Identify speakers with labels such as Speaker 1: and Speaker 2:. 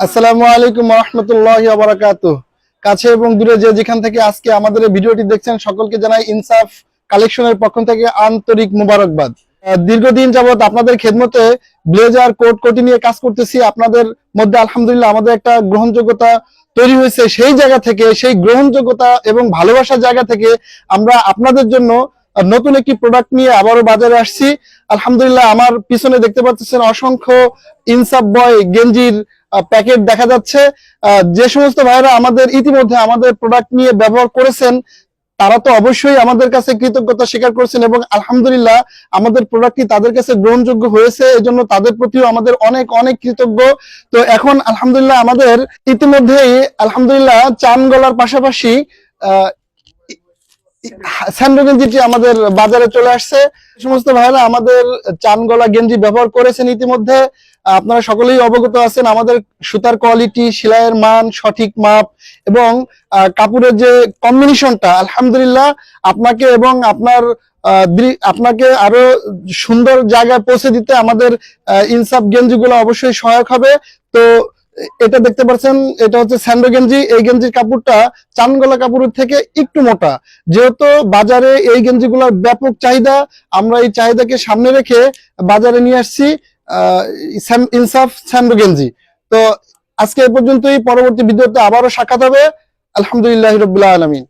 Speaker 1: আসসালামু আলাইকুম কাছে এবং দূরে যে যেখান থেকে আজকে আমাদের ভিডিওটি দেখছেন, সকলকে জানাই ইনসাফ কালেকশনের পক্ষ থেকে আন্তরিক মুবারকবাদ। দীর্ঘদিন যাবত আপনাদের খেদমতে ব্লেজার কোট কোটি নিয়ে কাজ করতেছি। আপনাদের মধ্যে আলহামদুলিল্লাহ আমাদের একটা গ্রহণযোগ্যতা তৈরি হয়েছে। সেই জায়গা থেকে, সেই গ্রহণযোগ্যতা এবং ভালোবাসার জায়গা থেকে আমরা আপনাদের জন্য নতুন একটি প্রোডাক্ট নিয়ে আবারও বাজারে আসছি। আলহামদুলিল্লাহ আমার পিছনে দেখতে পাচ্ছেন অসংখ্য ইনসাফ বয় গেঞ্জির প্যাকেট দেখা যাচ্ছে। যে সমস্ত ভাইরা আমাদের ইতিমধ্যে আমাদের প্রোডাক্ট নিয়ে ব্যবহার করেছেন, তারা তো অবশ্যই আমাদের কাছে কৃতজ্ঞতা স্বীকার করেছেন এবং আলহামদুলিল্লাহ আমাদের প্রোডাক্টটি তাদের কাছে গ্রহণযোগ্য হয়েছে। এজন্য তাদের প্রতিও আমাদের অনেক অনেক কৃতজ্ঞ। তো এখন আলহামদুলিল্লাহ আমাদের ইতিমধ্যেই আলহামদুলিল্লাহ চান গলার পাশাপাশি স্যান্ডো গেঞ্জিটি আমাদের বাজারে চলে আসছে। সমস্ত ভাইরা আমাদের চান গলা গেঞ্জি ব্যবহার করেছেন ইতিমধ্যে। আপনারা সকলেই অবগত আছেন, আমাদের সুতার কোয়ালিটি, সেলাইয়ের মান, সঠিক মাপ এবং কাপড়ের যে কম্বিনেশনটা, আলহামদুলিল্লাহ আপনাকে এবং আপনার আপনাকে আরও সুন্দর জায়গায় পৌঁছে দিতে আমাদের ইনসাফ গেঞ্জিগুলো অবশ্যই সহায়ক হবে। তো এটা দেখতে পাচ্ছেন, এটা হচ্ছে স্যান্ডো গেঞ্জি। এই গেঞ্জির কাপড়টা চানগলা কাপড়ের থেকে একটু মোটা। যেহেতু বাজারে এই গেঞ্জিগুলোর ব্যাপক চাহিদা, আমরা এই চাহিদাকে সামনে রেখে বাজারে নিয়ে আসছি ইনসাফ স্যান্ডো গেঞ্জি। তো আজকে এ পর্যন্তই, পরবর্তী ভিডিওতে আবারও সাক্ষাৎ হবে। আলহামদুলিল্লাহ রবিল্লা আলমিন।